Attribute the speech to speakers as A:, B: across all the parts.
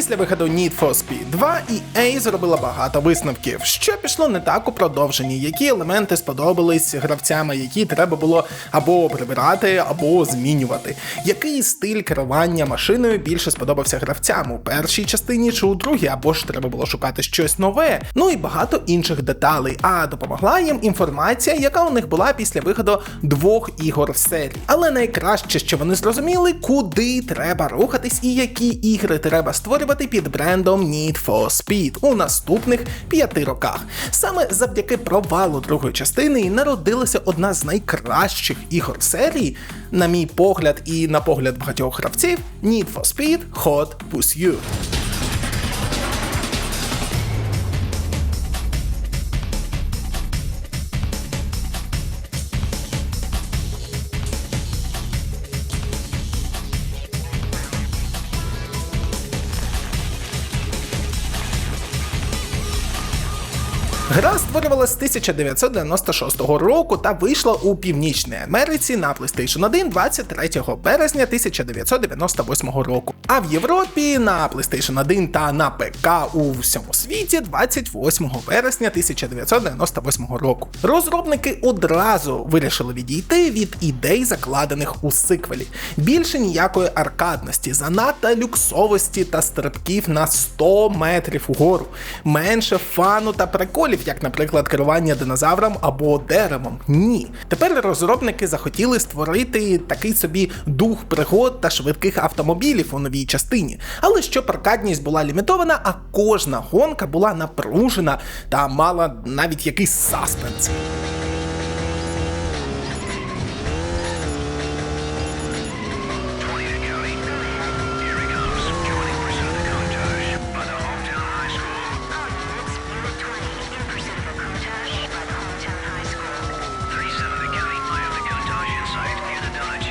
A: Після виходу Need for Speed 2 EA зробила багато висновків, що пішло не так у продовженні, які елементи сподобались гравцям, які треба було або прибирати, або змінювати. Який стиль керування машиною більше сподобався гравцям у першій частині чи у другій, або ж треба було шукати щось нове. Ну і багато інших деталей. А допомогла їм інформація, яка у них була після виходу двох ігор в серії. Але найкраще, що вони зрозуміли, куди треба рухатись і які ігри треба створювати під брендом Need for Speed у наступних п'яти роках. Саме завдяки провалу другої частини народилася одна з найкращих ігор серії, на мій погляд, і на погляд багатьох гравців Need for Speed Hot Pursuit. Гра створювалася з 1996 року та вийшла у Північній Америці на PlayStation 1 23 березня 1998 року. А в Європі на PlayStation 1 та на ПК у всьому світі 28 вересня 1998 року. Розробники одразу вирішили відійти від ідей, закладених у сиквелі. Більше ніякої аркадності, занадто люксовості та стрибків на 100 метрів угору, менше фану та приколів як, наприклад, керування динозавром або деревом. Ні. Тепер розробники захотіли створити такий собі дух пригод та швидких автомобілів у новій частині. Але щоб аркадність була лімітована, а кожна гонка була напружена та мала навіть якийсь саспенс.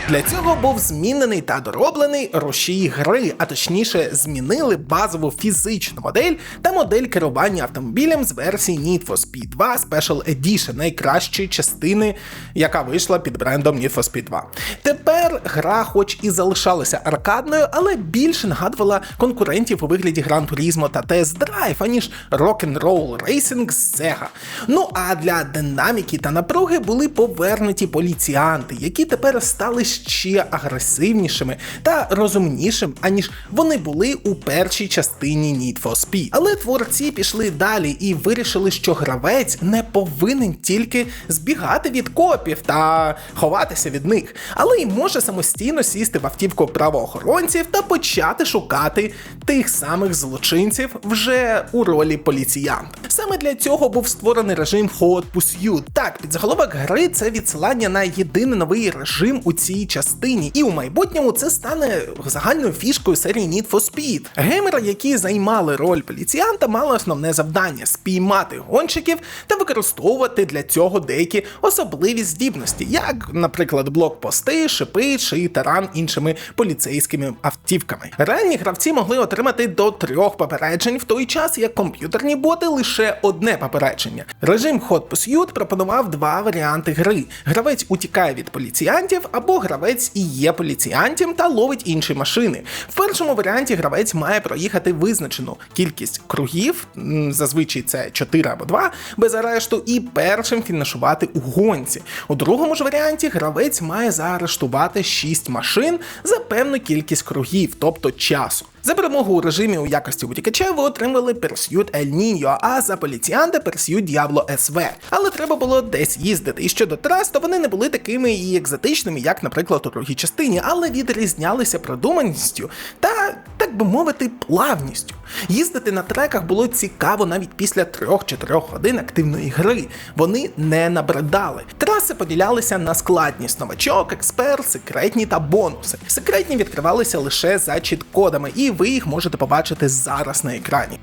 A: Для цього був змінений та дороблений рушій гри, а точніше, змінили базову фізичну модель та модель керування автомобілем з версії Need for Speed 2 Special Edition, найкращої частини, яка вийшла під брендом Need for Speed 2. Тепер гра, хоч і залишалася аркадною, але більше нагадувала конкурентів у вигляді Gran Turismo та Test Drive, аніж Rock'n'Roll Racing з Sega. Ну а для динаміки та напруги були повернуті поліціянти, які тепер стали ще агресивнішими та розумнішими, аніж вони були у першій частині Need for Speed. Але творці пішли далі і вирішили, що гравець не повинен тільки збігати від копів та ховатися від них, але й може самостійно сісти в автівку правоохоронців та почати шукати тих самих злочинців вже у ролі поліціянта. Саме для цього був створений режим Hot Pursuit. Так, підзаголовок гри це відсилання на єдиний новий режим у цій частині, і у майбутньому це стане загальною фішкою серії Need for Speed. Геймери, які займали роль поліціянта, мали основне завдання спіймати гонщиків та використовувати для цього деякі особливі здібності, як, наприклад, блокпости, шипи чи таран іншими поліцейськими автівками. Реальні гравці могли отримати до трьох попереджень в той час, як комп'ютерні боти лише одне попередження. Режим Hot Pursuit пропонував два варіанти гри: гравець утікає від поліціянтів або гравець і є поліціянтом та ловить інші машини. В першому варіанті гравець має проїхати визначену кількість кругів, зазвичай це 4 або 2, без арешту, і першим фінішувати у гонці. У другому ж варіанті гравець має заарештувати 6 машин за певну кількість кругів, тобто часу. За перемогу у режимі у якості утікача ви отримали Pursuit El Niño, а за поліціянта Pursuit Diablo SV. Але треба було десь їздити. І щодо трас, то вони не були такими і екзотичними, як, наприклад, у другій частині, але відрізнялися продуманістю та, так би мовити, плавністю. Їздити на треках було цікаво навіть після 3-4 годин активної гри. Вони не набридали. Траси поділялися на складність новачок, експерт, секретні та бонуси. Секретні відкривалися лише за чіт-кодами, і ви їх можете побачити зараз на екрані.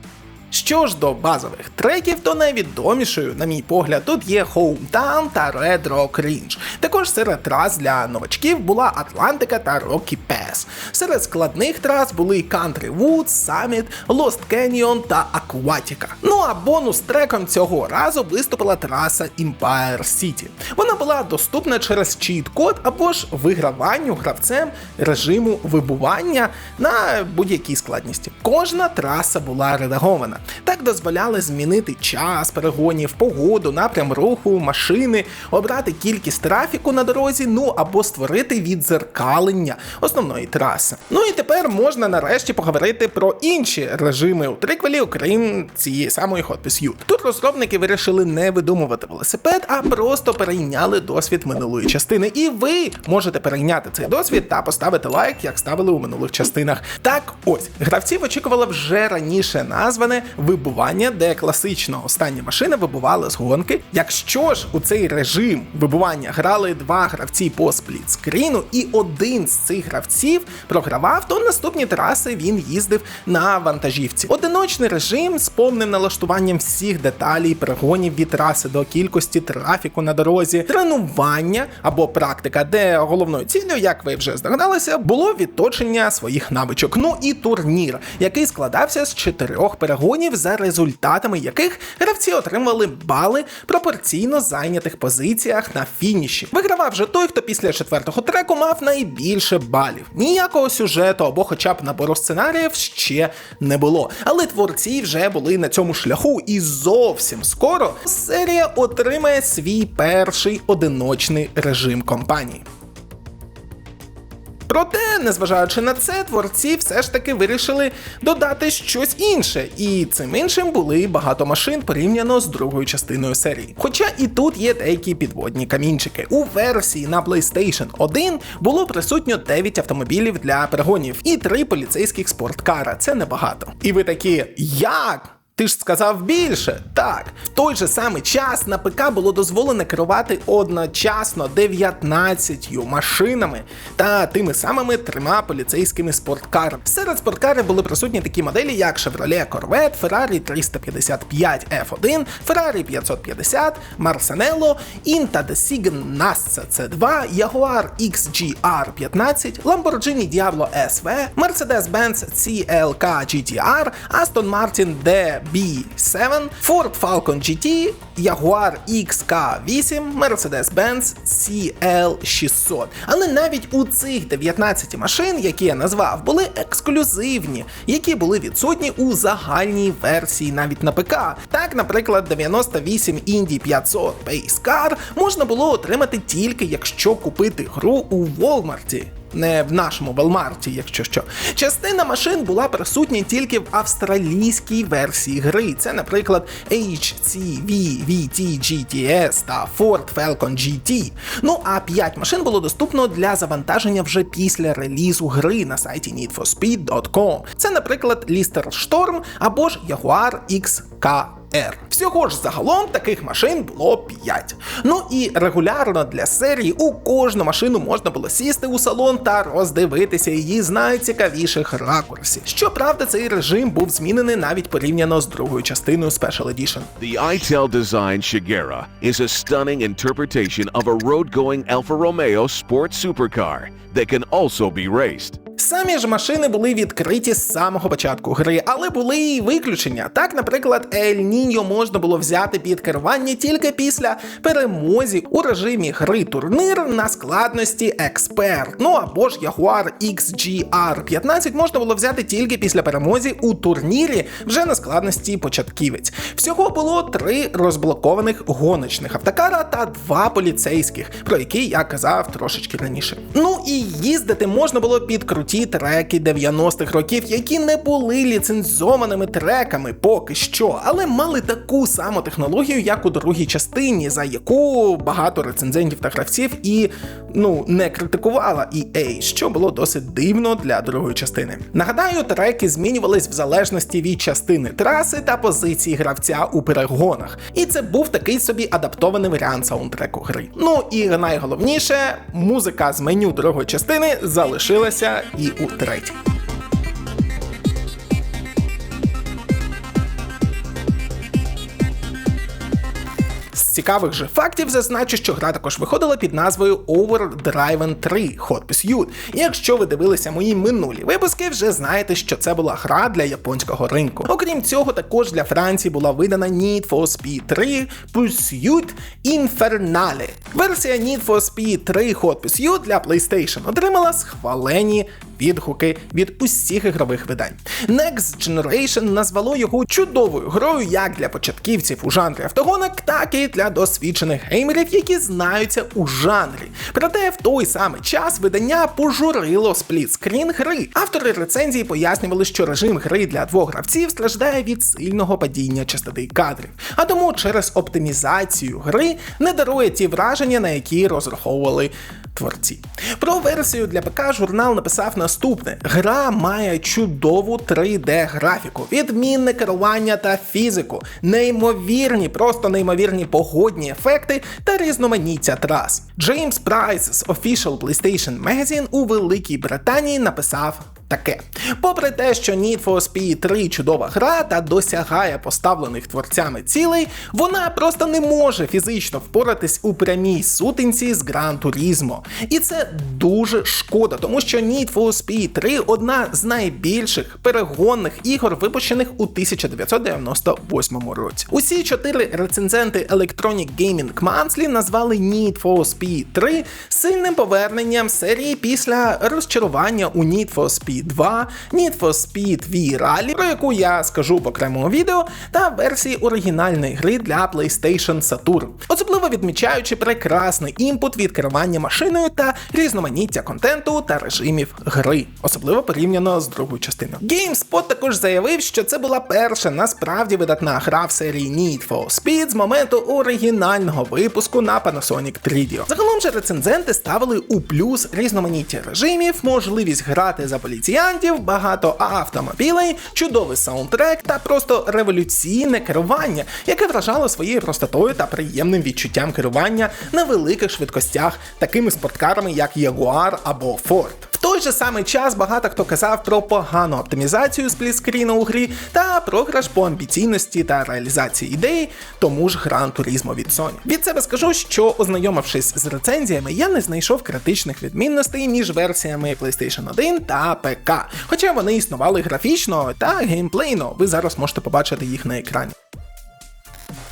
A: Що ж до базових треків, то найвідомішою, на мій погляд, тут є Hometown та Red Rock Ridge. Також серед трас для новачків була Атлантика та Rocky Pass. Серед складних трас були Country Woods, Summit, Lost Canyon та Aquatica. Ну а бонус треком цього разу виступила траса Empire City. Вона була доступна через чіт-код або ж виграванню гравцем режиму вибування на будь-якій складності. Кожна траса була редагована. Так дозволяли змінити час перегонів, погоду, напрям руху, машини, обрати кількість трафіку на дорозі, ну або створити відзеркалення основної траси. Ну і тепер можна нарешті поговорити про інші режими у триквелі, окрім цієї самої Hot. Тут розробники вирішили не видумувати велосипед, а просто перейняли досвід минулої частини. І ви можете перейняти цей досвід та поставити лайк, як ставили у минулих частинах. Так ось гравців очікувало вже раніше назване вибування, де класично остання машина вибувала з гонки. Якщо ж у цей режим вибування грали два гравці по сплітскріну, і один з цих гравців програвав, то наступні траси він їздив на вантажівці. Одиночний режим з повним налаштуванням всіх деталей, перегонів від траси до кількості трафіку на дорозі, тренування або практика, де головною цілею, як ви вже здогадалися, було відточення своїх навичок. Ну і турнір, який складався з чотирьох перегонів, за результатами яких гравці отримали бали пропорційно зайнятих позиціях на фініші. Вигравав же той, хто після четвертого треку мав найбільше балів. Ніякого сюжету або хоча б набору сценаріїв ще не було. Але творці вже були на цьому шляху, і зовсім скоро серія отримає свій перший одиночний режим компанії. Проте, незважаючи на це, творці все ж таки вирішили додати щось інше, і цим іншим були багато машин порівняно з другою частиною серії. Хоча і тут є деякі підводні камінчики. У версії на PlayStation 1 було присутньо 9 автомобілів для перегонів і 3 поліцейських спорткара. Це небагато. І ви такі, як? Ти ж сказав більше. Так, в той же самий час на ПК було дозволено керувати одночасно 19 машинами та тими самими трьома поліцейськими спорткарами. Серед спорткарів були присутні такі моделі, як Chevrolet Corvette, Ferrari 355 F1, Ferrari 550, Marsanello, Inta Desigan Nasca C2, Jaguar XGR 15, Lamborghini Diablo SV, Mercedes-Benz CLK GTR, Aston Martin D B7, Ford Falcon GT, Jaguar XK8, Mercedes-Benz CL600. Але навіть у цих 19 машин, які я назвав, були ексклюзивні, які були відсутні у загальній версії навіть на ПК. Так, наприклад, 98 Indy 500 Pace Car можна було отримати тільки якщо купити гру у Walmart не в нашому Велмарті, якщо що. Частина машин була присутня тільки в австралійській версії гри. Це, наприклад, HCV VT GTS та Ford Falcon GT. Ну а 5 машин було доступно для завантаження вже після релізу гри на сайті needforspeed.com. Це, наприклад, Lister Storm або ж Jaguar XK. R. Всього ж загалом таких машин було 5. Ну і регулярно для серії у кожну машину можна було сісти у салон та роздивитися її з найцікавіших ракурсів. Щоправда, цей режим був змінений навіть порівняно з другою частиною Special Edition.
B: The ITEL design Shigera is a stunning interpretation of a road-going Alfa Romeo sport supercar that can also be raced.
A: Самі ж машини були відкриті з самого початку гри, але були і виключення. Так, наприклад, Ель Ніньо можна було взяти під керування тільки після перемозі у режимі гри турнир на складності Експерт. Ну або ж Jaguar XGR 15 можна було взяти тільки після перемозі у турнірі вже на складності початківець. Всього було три розблокованих гоночних автокара та два поліцейських, про які я казав трошечки раніше. Ну і їздити можна було під круті треки 90-х років, які не були ліцензованими треками поки що, але мали таку саму технологію, як у другій частині, за яку багато рецензентів та гравців і ну не критикувала EA, що було досить дивно для другої частини. Нагадаю, треки змінювались в залежності від частини траси та позиції гравця у перегонах. І це був такий собі адаптований варіант саундтреку гри. Ну і найголовніше, музика з меню другої частини залишилася і у третій. Цікавих же фактів зазначу, що гра також виходила під назвою Overdriven 3 Hot Pursuit. І якщо ви дивилися мої минулі випуски, вже знаєте, що це була гра для японського ринку. Окрім цього, також для Франції була видана Need for Speed 3 Pursuit Infernale. Версія Need for Speed 3 Hot Pursuit для PlayStation отримала схвалені відгуки від усіх ігрових видань. Next Generation назвало його чудовою грою як для початківців у жанрі автогонок, так і для досвідчених геймерів, які знаються у жанрі. Проте в той самий час видання пожурило сплітскрін гри. Автори рецензії пояснювали, що режим гри для двох гравців страждає від сильного падіння частоти кадрів, а тому через оптимізацію гри не дарує ті враження, на які розраховували творці. Про версію для ПК журнал написав наступне: гра має чудову 3D-графіку, відмінне керування та фізику, неймовірні, просто неймовірні погодні ефекти та різноманіття трас. Джеймс Прайс з Official PlayStation Magazine у Великій Британії написав. Таке, попри те, що Need for Speed 3 чудова гра та досягає поставлених творцями цілей, вона просто не може фізично впоратись у прямій сутинці з Gran Turismo. І це дуже шкода, тому що Need for Speed 3 одна з найбільших перегонних ігор, випущених у 1998 році. Усі чотири рецензенти Electronic Gaming Monthly назвали Need for Speed 3 сильним поверненням серії після розчарування у Need for Speed 2, Need for Speed V Rally, про яку я скажу в окремому відео, та версії оригінальної гри для PlayStation Saturn, особливо відмічаючи прекрасний імпут від керування машиною та різноманіття контенту та режимів гри, особливо порівняно з другою частиною. GameSpot також заявив, що це була перша насправді видатна гра в серії Need for Speed з моменту оригінального випуску на Panasonic 3D. Загалом же рецензенти ставили у плюс різноманіття режимів, можливість грати за поліціянтів, багато автомобілей, чудовий саундтрек та просто революційне керування, яке вражало своєю простотою та приємним відчуттям керування на великих швидкостях, такими спорткарами, як Jaguar або Ford. Той же самий час багато хто казав про погану оптимізацію сплітскріну у грі та програш по амбіційності та реалізації ідеї, тому ж Gran Turismo від Sony. Від себе скажу, що ознайомившись з рецензіями, я не знайшов критичних відмінностей між версіями PlayStation 1 та ПК, хоча вони існували графічно та геймплейно. Ви зараз можете побачити їх на екрані.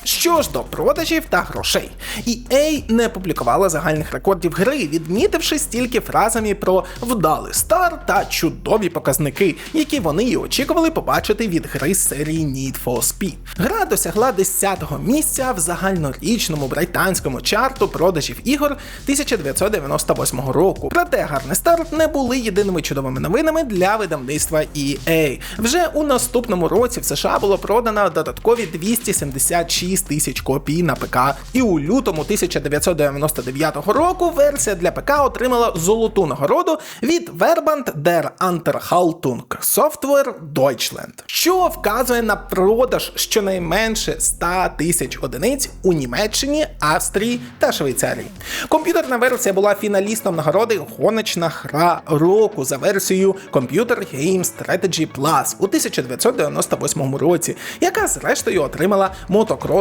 A: Що ж до продажів та грошей, EA не публікувала загальних рекордів гри, відмітивши стільки фразами про вдалий старт та чудові показники, які вони і очікували побачити від гри з серії Need for Speed. Гра досягла 10-го місця в загальнорічному британському чарту продажів ігор 1998 року. Проте гарний старт не були єдиними чудовими новинами для видавництва EA. Вже у наступному році в США було продано додаткові 276 тисяч копій на ПК, і у лютому 1999 року версія для ПК отримала золоту нагороду від Verband der Unterhaltung Software Deutschland, що вказує на продаж щонайменше 100 тисяч одиниць у Німеччині, Австрії та Швейцарії. Комп'ютерна версія була фіналістом нагороди Гоночна гра року за версією Computer Game Strategy Plus у 1998 році, яка зрештою отримала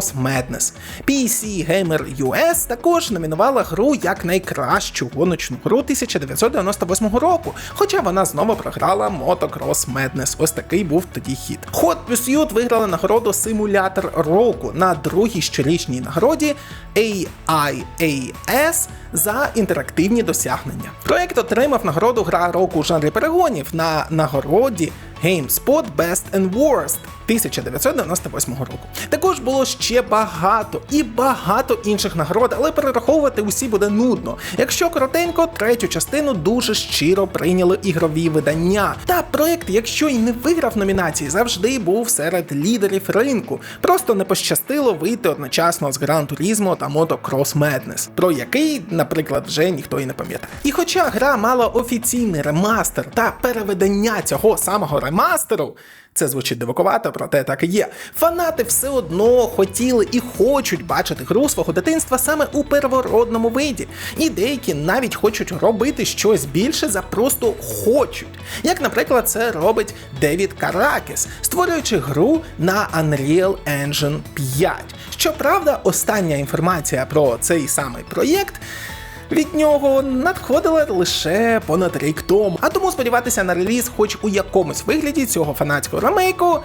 A: Motocross Madness. PC Gamer US також номінувала гру як найкращу гоночну гру 1998 року, хоча вона знову програла Motocross Madness. Ось такий був тоді хід. Hot Pursuit виграла нагороду Симулятор року на другій щорічній нагороді AIAS за інтерактивні досягнення. Проект отримав нагороду Гра року у жанрі перегонів на нагороді GameSpot Best and Worst 1998 року. Також було ще багато і багато інших нагород, але перераховувати усі буде нудно. Якщо коротенько, третю частину дуже щиро прийняли ігрові видання. Та проект, якщо і не виграв номінації, завжди був серед лідерів ринку. Просто не пощастило вийти одночасно з Gran Turismo та Motocross Madness, про який, наприклад, вже ніхто і не пам'ятає. І хоча гра мала офіційний ремастер та переведення цього самого ремастеру, Це звучить дивакувато, проте так і є. Фанати все одно хотіли і хочуть бачити гру свого дитинства саме у первородному виді. І деякі навіть хочуть робити щось більше за просто хочуть. Як, наприклад, це робить Девід Каракіс, створюючи гру на Unreal Engine 5. Щоправда, остання інформація про цей самий проєкт. Від нього надходила лише понад рік тому. А тому сподіватися на реліз, хоч у якомусь вигляді цього фанатського ремейку,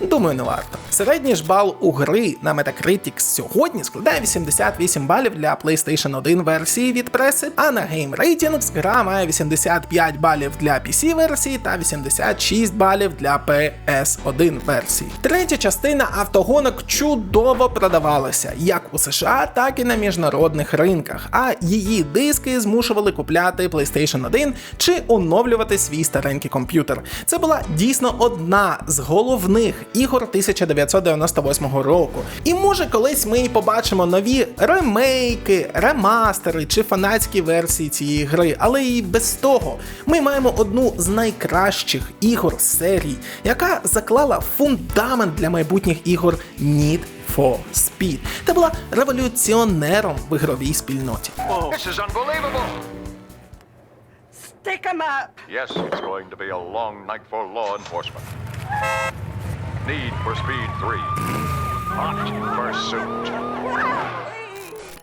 A: думаю, не варто. Середній ж бал у гри на Metacritic сьогодні складає 88 балів для PlayStation 1 версії від преси, а на Game Ratings гра має 85 балів для PC версії та 86 балів для PS1 версії. Третя частина автогонок чудово продавалася як у США, так і на міжнародних ринках, а її диски змушували купляти PlayStation 1 чи оновлювати свій старенький комп'ютер. Це була дійсно одна з головних ігор 1998 року. І може колись ми побачимо нові ремейки, ремастери чи фанатські версії цієї гри, але і без того ми маємо одну з найкращих ігор серії, яка заклала фундамент для майбутніх ігор Need for Speed та була революціонером в ігровій спільноті.
C: This is unbelievable. Yes, it's going to be a long night for law enforcement. Need for Speed 3. Hot pursuit.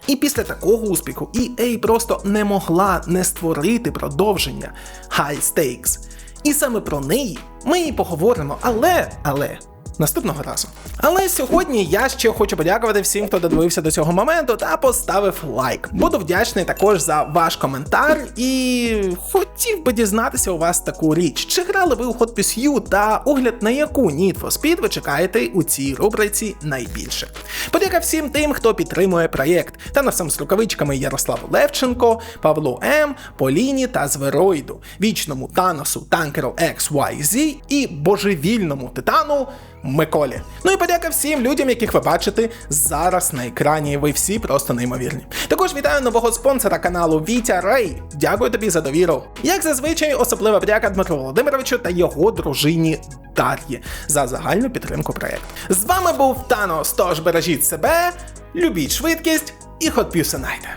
A: І після такого успіху EA просто не могла не створити продовження High Stakes. І саме про неї ми і поговоримо, але, але. Наступного разу. Але сьогодні я ще хочу подякувати всім, хто додивився до цього моменту та поставив лайк. Буду вдячний також за ваш коментар і хотів би дізнатися у вас таку річ. Чи грали ви у Hot Pursuit та огляд на яку Need for Speed ви чекаєте у цій рубриці найбільше? Подяка всім тим, хто підтримує проєкт, та насам з рукавичками Ярославу Левченко, Павлу М, Поліні та Звероїду, вічному Таносу, танкеру XYZ і божевільному титану Миколі. Ну і подяка всім людям, яких ви бачите зараз на екрані. Ви всі просто неймовірні. Також вітаю нового спонсора каналу Вітя Рей. Дякую тобі за довіру. Як зазвичай, особлива подяка Дмитру Володимировичу та його дружині Дар'ї за загальну підтримку проєкту. З вами був Танос, тож бережіть себе, любіть швидкість і хоть п'юсенайте.